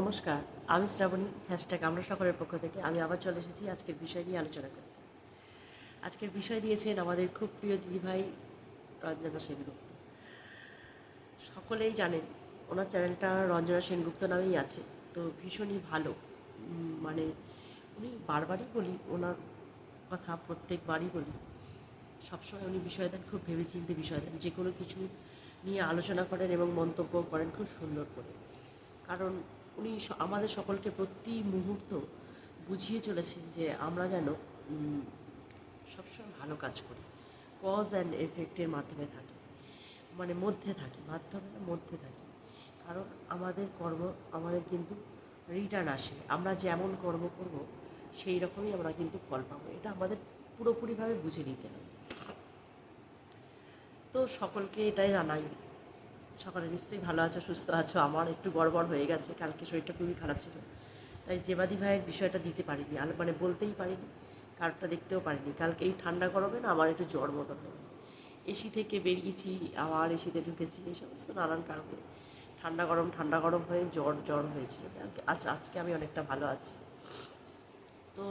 নমস্কার, আমি শ্রাবণী হ্যাশট্যাগ আমরা সকলের পক্ষ থেকে। আমি আবার চলে এসেছি আজকের বিষয় নিয়ে আলোচনা করতে। আজকের বিষয় দিয়েছেন আমাদের খুব প্রিয় দিদিভাই রঞ্জনা সেনগুপ্ত। সকলেই জানেন, ওনার চ্যানেলটা রঞ্জনা সেনগুপ্ত নামেই আছে। তো ভীষণই ভালো। মানে উনি বারবারই বলি, ওনার কথা প্রত্যেকবারই বলি। সবসময় উনি বিষয় দেন, খুব ভেবেচিন্তে বিষয় দেন। যে কোনো কিছু নিয়ে আলোচনা করেন এবং মন্তব্য করেন খুব সুন্দর করে। কারণ উনি আমাদের সকলকে প্রতি মুহূর্ত বুঝিয়ে চলেছেন যে আমরা যেন সবসময় ভালো কাজ করি কজ অ্যান্ড এফেক্টের মাধ্যমে থাকি মানে মধ্যে থাকি মাধ্যমে মধ্যে থাকি। কারণ আমাদের কর্ম, আমাদের কিন্তু রিটার্ন আসে। আমরা যেমন কর্ম করব, সেই রকমই আমরা কিন্তু ফল পাবো। এটা আমাদের পুরোপুরিভাবে বুঝে নিতে হবে। তো সকলকে এটাই জানাই সকালে নিশ্চয়ই ভালো আছো, সুস্থ আছো? আমার একটু গড়বড় হয়ে গেছে, কালকে শরীরটা খুবই খারাপ ছিল। তাই জেবাদি ভাইয়ের বিষয়টা দিতে পারিনি, আলো মানে বলতেই পারিনি, কারোরটা দেখতেও পারিনি। কালকে এই ঠান্ডা গরমে না আমার একটু জ্বর মতন হয়েছে। এসি থেকে বেরিয়েছি, আবার এসিতে ঢুকেছি, এই সমস্ত নানান কারণে। ঠান্ডা গরম ঠান্ডা গরম হয়ে জ্বর জ্বর হয়েছিল। আজ আজকে আমি অনেকটা ভালো আছি। তো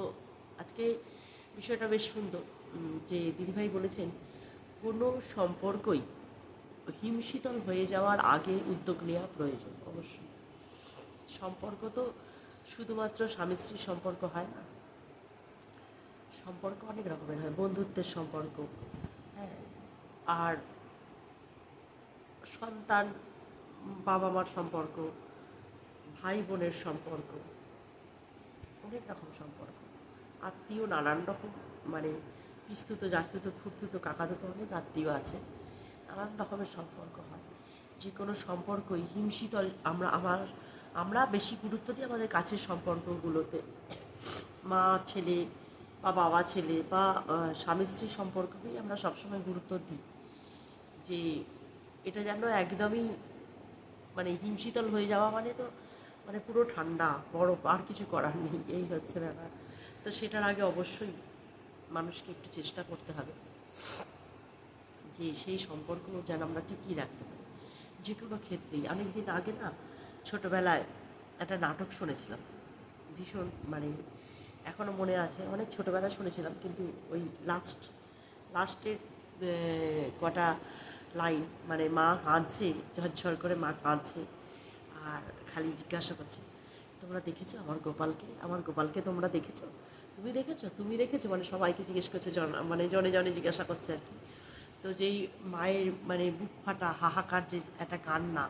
আজকে বিষয়টা বেশ সুন্দর যে দিদিভাই বলেছেন, কোনো সম্পর্কই হিমশীতল হয়ে যাওয়ার আগে উদ্যোগ নেওয়া প্রয়োজন অবশ্যই সম্পর্ক তো শুধুমাত্র স্বামী স্ত্রীর সম্পর্ক হয় না। সম্পর্ক অনেক রকমের হয়, বন্ধুত্বের সম্পর্ক হ্যাঁ আর সন্তান বাবা মার সম্পর্ক ভাই বোনের সম্পর্ক, অনেক রকম সম্পর্ক। আত্মীয় নানান রকম মানে পিস্তুত জাস্তুত ফুর্তুত কাকাতুতো অনেক আত্মীয় আছে। নানান রকমের সম্পর্ক হয়। যে কোনো সম্পর্কই হিমশীতল আমরা, আমার, আমরা বেশি গুরুত্ব দিই আমাদের কাছের সম্পর্কগুলোতে। মা, ছেলে বা বাবা, ছেলে বা স্বামী স্ত্রীর সম্পর্ককেই আমরা সবসময় গুরুত্ব দিই। যে এটা যেন একদমই মানে হিমশীতল হয়ে যাওয়া মানে তো মানে পুরো ঠান্ডা, বরফ, আর কিছু করার নেই, এই হচ্ছে ব্যাপার। তো সেটার আগে অবশ্যই মানুষকে একটু চেষ্টা করতে হবে। যে সেই সম্পর্ক যেন আমরা টিকিয়ে রাখতে পারি। যে কোনো ক্ষেত্রেই। অনেকদিন আগে না ছোটোবেলায় একটা নাটক শুনেছিলাম। ভীষণ মানে এখনও মনে আছে, অনেক ছোটোবেলায় শুনেছিলাম, কিন্তু ওই লাস্ট লাস্টের কটা লাইন মানে মা কাঁদছে, ঝরঝর করে মা কাঁদছে আর খালি জিজ্ঞাসা করছে, তোমরা দেখেছ আমার গোপালকে? আমার গোপালকে তোমরা দেখেছ? তুমি দেখেছ? তুমি দেখেছ? মানে সবাইকে জিজ্ঞেস করছে, জন মানে জনে জনে জিজ্ঞাসা করছে আর কি। তো যেই মায়ের মানে বুক ফাটা, হাহাকার যে একটা কান্না,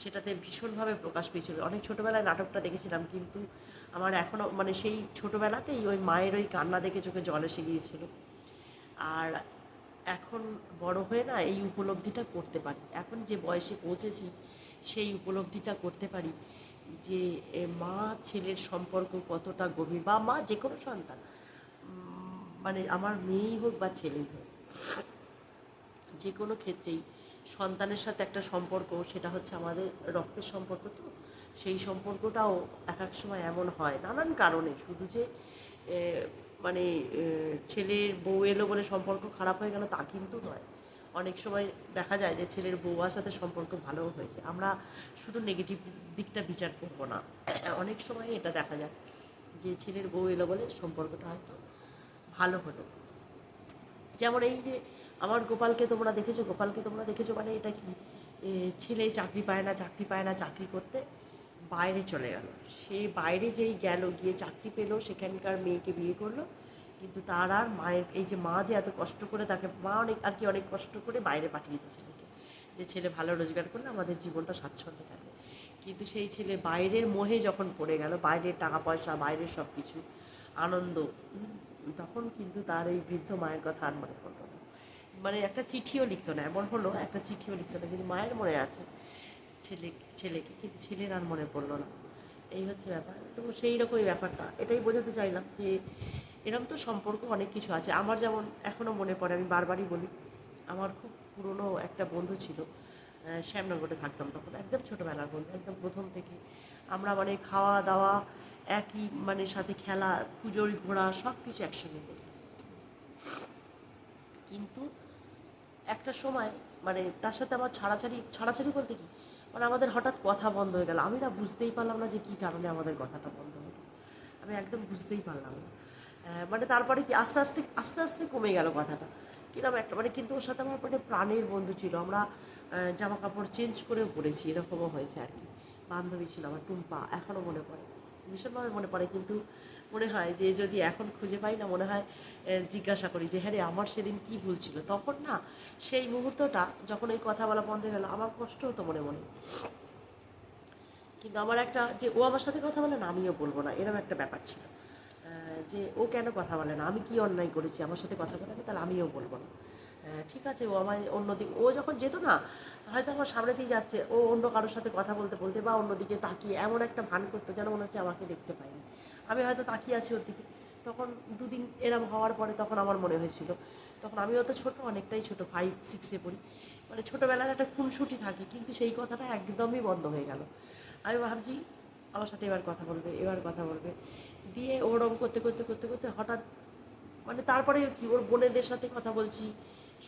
সেটাতে ভীষণভাবে প্রকাশ পেয়েছিল। অনেক ছোটোবেলায় নাটকটা দেখেছিলাম, কিন্তু আমার এখনও মানে সেই ছোটোবেলাতেই ওই মায়ের ওই কান্না দেখে চোখে জল এসে গিয়েছিল। আর এখন বড় হয়ে না এই উপলব্ধিটা করতে পারি। এখন যে বয়সে পৌঁছেছি, সেই উপলব্ধিটা করতে পারি যে মা ছেলের সম্পর্ক কতটা গভীর, বা মা যে কোনো সন্তান মানে আমার মেয়েই হোক বা ছেলেই হোক যে কোনো ক্ষেত্রেই সন্তানের সাথে একটা সম্পর্ক, সেটা হচ্ছে আমাদের রক্তের সম্পর্ক তো, সেই সম্পর্কটাও এক এক সময় এমন হয় নানান কারণে। শুধু যে মানে ছেলের বউ এলো বলে সম্পর্ক খারাপ হয়ে গেল তা কিন্তু নয়। অনেক সময় দেখা যায় যে ছেলের বউয়ার সাথে সম্পর্ক ভালোও হয়েছে। আমরা শুধু নেগেটিভ দিকটা বিচার করব না। অনেক সময় এটা দেখা যায় যে ছেলের বউ এলো বলে সম্পর্কটা হয়তো ভালো হলো। যেমন এই যে আমার গোপালকে তোমরা দেখেছ? গোপালকে তোমরা দেখেছ মানে এটা কি? ছেলে চাকরি পায় না, চাকরি পায় না, চাকরি করতে বাইরে চলে গেল। সে বাইরে যেই গেল, গিয়ে চাকরি পেল, সেখানকার মেয়েকে বিয়ে করল। কিন্তু তার আর মায়ের, এই যে মা যে এত কষ্ট করে তাকে, মা অনেক, আর কি অনেক কষ্ট করে বাইরে পাঠিয়েছে ছেলেকে। যে ছেলে ভালো রোজগার করলে আমাদের জীবনটা স্বাচ্ছন্দ্যে থাকে। কিন্তু সেই ছেলে বাইরের মোহে যখন পড়ে গেল, বাইরের টাকা পয়সা বাইরের সব কিছু আনন্দ, তখন কিন্তু তার এই বৃদ্ধ মায়ের কথা আর মনে পড়ল মানে একটা চিঠিও লিখতো না, এমন হলো, একটা চিঠিও লিখতো না, কিন্তু মায়ের মনে আছে ছেলে, ছেলেকে, কিন্তু ছেলের আর মনে পড়ল না। এই হচ্ছে ব্যাপার। তো সেই রকমই ব্যাপারটা। এটাই বোঝাতে চাইলাম যে এরকম তো সম্পর্ক অনেক কিছু আছে। আমার যেমন এখনও মনে পড়ে, আমি বারবারই বলি, আমার খুব পুরনো একটা বন্ধু ছিল শ্যামনগরে থাকতাম তখন, একদম ছোটোবেলার বন্ধু, একদম প্রথম থেকে। আমরা মানে খাওয়া দাওয়া একই মানে সাথে খেলা, পুজোর ঘোরা সব কিছু একসঙ্গে করি। কিন্তু একটা সময় মানে তার সাথে আমার ছাড়াছাড়ি ছাড়াছাড়ি বলতে কি? মানে আমাদের হঠাৎ কথা বন্ধ হয়ে গেল। আমি না বুঝতেই পারলাম না যে কী কারণে আমাদের কথাটা বন্ধ হলো। আমি একদম বুঝতেই পারলাম না। মানে তারপরে কি আস্তে আস্তে আস্তে আস্তে কমে গেল কথাটা। কীরকম একটা মানে কিন্তু ওর সাথে আমার মানে প্রাণের বন্ধু ছিল। আমরা জামা কাপড় চেঞ্জ করেও পড়েছি, এরকমও হয়েছে আর কি। বান্ধবী ছিল আমার, টুম্পা এখনও মনে পড়ে। ভীষণভাবে মনে পড়ে, কিন্তু মনে হয় যে যদি এখন খুঁজে পাই না, মনে হয় জিজ্ঞাসা করি যে হ্যাঁ রে, আমার সেদিন কী ভুল ছিল? তখন না, সেই মুহূর্তটা যখন ওই কথা বলা বন্ধ গেল, আমার কষ্ট হতো মনে মনে। কিন্তু আমার একটা, যে ও আমার সাথে কথা বলে না, আমিও বলব না এরকম একটা ব্যাপার ছিল। যে ও কেন কথা বলে না? আমি কি অন্যায় করেছি? আমার সাথে কথা বলে না, তাহলে আমিও বলব না। ঠিক আছে, ও আমার অন্যদিকে, ও যখন যেত না, হয়তো আমার সামনে দিয়ে যাচ্ছে, ও অন্য কারোর সাথে কথা বলতে বলতে বা অন্যদিকে তাকিয়ে এমন একটা ভান করতো যেন মনে হচ্ছে আমাকে দেখতে পাইনি। আমি হয়তো তাকিয়ে আছি ওর দিকে। তখন দুদিন এরম হওয়ার পরে তখন আমার মনে হয়েছিল, তখন আমিও তো ছোটো, অনেকটাই ছোট ফাইভ সিক্সে পড়ি। মানে ছোটোবেলার একটা খুনসুটি থাকে, কিন্তু সেই কথাটা একদমই বন্ধ হয়ে গেল। আমি ভাবছি, আমার সাথে এবার কথা বলবে, এবার কথা বলবে। দিয়ে ওরম করতে করতে করতে করতে হঠাৎ মানে তারপরে কি, ওর বোনেদের সাথে কথা বলছি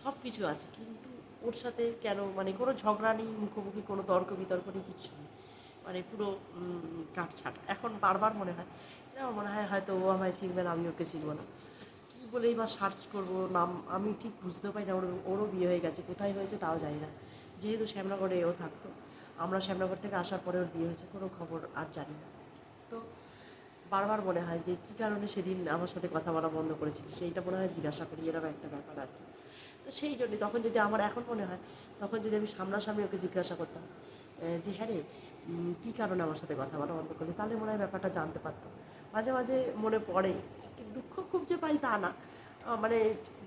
সব কিছু আছে, কিন্তু ওর সাথে কেন মানে কোনো ঝগড়া নেই, মুখোমুখি কোনো তর্ক বিতর্ক নেই, কিচ্ছু নেই। মানে পুরো কাটছাট। এখন বারবার মনে হয়, না, মনে হয় হয়তো ও আমায় চিনবে না, আমি ওকে চিনবো না। কী বলেই বা সার্চ করব, নাম আমি ঠিক বুঝতেও পারি না, ওর, ওরও বিয়ে হয়ে গেছে, কোথায় হয়েছে তাও জানি না। যেহেতু শ্যামনগরে ও থাকতো, আমরা শ্যামনগর থেকে আসার পরে ওর বিয়ে হয়েছে, কোনো খবর আর জানি না। তো বারবার মনে হয় যে, কী কারণে সেদিন আমার সাথে কথা বলা বন্ধ করেছিল, সেইটা মনে হয় জিজ্ঞাসা করি, এরকম একটা ব্যাপার আর কি। তো সেই জন্যই তখন যদি আমার এখন মনে হয়, তখন যদি আমি সামনাসামনি ওকে জিজ্ঞাসা করতাম যে হ্যাঁ রে কী কারণে আমার সাথে কথা বলা বন্ধ করলে? তাহলে মনে হয় ব্যাপারটা জানতে পারতাম। মাঝে মাঝে মনে পড়ে দুঃখ খুব যে পাই তা না। মানে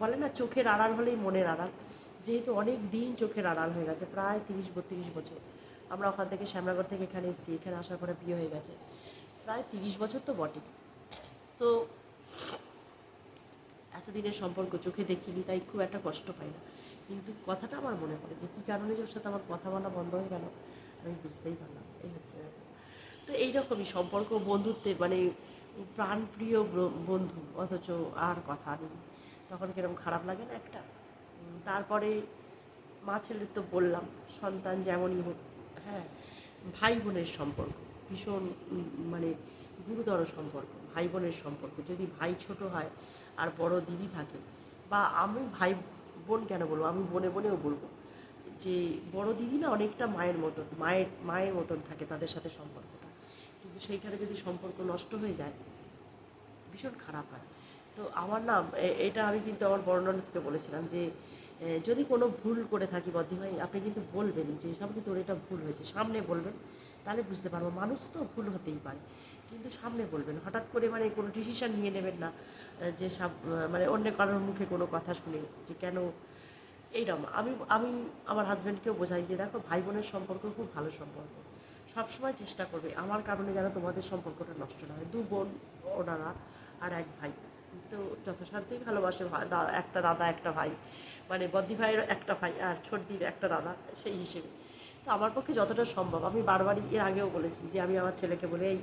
বলে না, চোখের আড়াল হলেই মনের আড়াল। যেহেতু অনেক দিন চোখের আড়াল হয়ে গেছে, প্রায় তিরিশ, বত্রিশ বছর। আমরা ওখান থেকে শ্যামনগর থেকে এখানে এসেছি, এখানে আসার পরে বিয়ে হয়ে গেছে। প্রায় তিরিশ বছর তো বটে তো এতদিনের সম্পর্ক চোখে দেখিনি, তাই খুব একটা কষ্ট পাই না। কিন্তু কথাটা আমার মনে পড়ে যে, কী কারণে যে ওর সাথে আমার কথা বলা বন্ধ হয়ে গেল, আমি বুঝতেই পারলাম এই হচ্ছে। তো এইরকমই সম্পর্ক, বন্ধুত্বের মানে প্রাণপ্রিয় বন্ধু, অথচ আর কথা নেই। তখন কীরকম খারাপ লাগে না একটা? তারপরে মা ছেলের তো বললাম, সন্তান যেমনই হোক হ্যাঁ ভাই বোনের সম্পর্ক, ভীষণ মানে গুরুতর সম্পর্ক, ভাই বোনের সম্পর্ক। যদি ভাই ছোট হয় আর বড় দিদি থাকে। বা আমি ভাই বোন কেন বলব? আমি বোনে বোনেও বলব যে, বড় দিদি না অনেকটা মায়ের মতন, মায়ের মায়ের মতন থাকে তাদের সাথে সম্পর্কটা। কিন্তু সেইখানে যদি সম্পর্ক নষ্ট হয়ে যায়, ভীষণ খারাপ হয়। তো আমার নাম এটা আমি কিন্তু আমার বর্ণনাতে বলেছিলাম যে যদি কোনো ভুল করে থাকি বদ্ধি ভাই আপনি কিন্তু বলবেন যে সব কিন্তু ওর এটা ভুল হয়েছে, সামনে বলবেন। তাহলে বুঝতে পারব, মানুষ তো ভুল হতেই পারে। কিন্তু সামনে বলবেন, হঠাৎ করে মানে কোনো ডিসিশন নিয়ে নেবেন না, যে সব মানে অন্য কারোর মুখে কোনো কথা শুনে যে কেন এইরকম। আমি আমি আমার হাজব্যান্ডকেও বোঝাই যে দেখো ভাই বোনের সম্পর্ক খুব ভালো সম্পর্ক। সবসময় চেষ্টা করবে আমার কারণে যেন তোমাদের সম্পর্কটা নষ্ট না হয়। দু বোন, ওনারা আর এক ভাই। তো যথাসাধ্যই ভালোবাসে একটা দাদা, একটা ভাই। মানে বদ্দি ভাইয়ের একটা ভাই আর ছোটদির একটা দাদা, সেই হিসেবে। তো আমার পক্ষে যতটা সম্ভব। আমি বারবারই এর আগেও বলেছি যে আমি আমার ছেলেকে বলে এই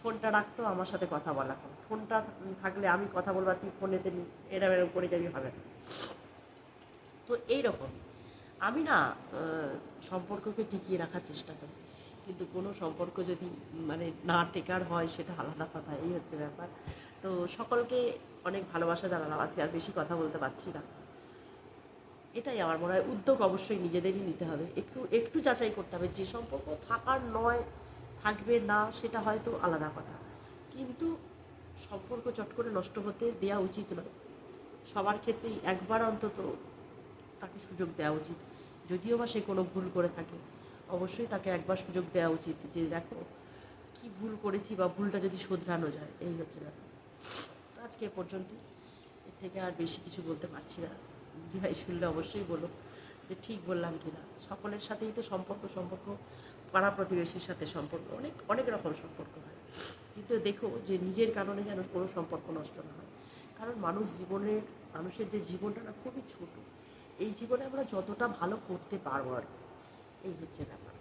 ফোনটা রাখতো আমার সাথে কথা বলা। ফোনটা থাকলে আমি কথা বলবার তুই ফোনেতে এরম এরম করে যাবি হবে না। তো এইরকম। আমি না সম্পর্ককে টিকিয়ে রাখার চেষ্টা করি। কিন্তু কোনো সম্পর্ক যদি মানে না টেকার হয়, সেটা আলাদা কথা। এই হচ্ছে ব্যাপার। তো সকলকে অনেক ভালোবাসা জানালাম আজকে, আর বেশি কথা বলতে পারছি না। এটাই আমার মনে হয় উদ্যোগ অবশ্যই নিজেদেরই নিতে হবে। একটু একটু যাচাই করতে হবে যে সম্পর্ক থাকার নয়, থাকবে না, সেটা হয়তো আলাদা কথা। কিন্তু সম্পর্ক চট করে নষ্ট হতে দেওয়া উচিত নয়। সবার ক্ষেত্রেই একবার অন্তত তাকে সুযোগ দেওয়া উচিত। যদিও বা সে কোনো ভুল করে থাকে, অবশ্যই তাকে একবার সুযোগ দেওয়া উচিত যে দেখো কি ভুল করেছি বা ভুলটা যদি শোধরানো যায়, এই হচ্ছে ব্যাপার। আজকে পর্যন্ত এর থেকে আর বেশি কিছু বলতে পারছি না। দিভাই শুনলে অবশ্যই বলো যে ঠিক বললাম কি না সকলের সাথেই তো সম্পর্ক সম্পর্ক, পাড়া প্রতিবেশীর সাথে সম্পর্ক, অনেক অনেক রকম সম্পর্ক হয়। কিন্তু দেখো যে নিজের কারণে যেন কোনো সম্পর্ক নষ্ট না হয়। কারণ মানুষ জীবনের, মানুষের যে জীবনটা না খুবই ছোট, এই জীবনে আমরা যতটা ভালো করতে পারব আর। এই হচ্ছে ব্যাপার।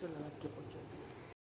চললাম আজকে পর্যন্ত।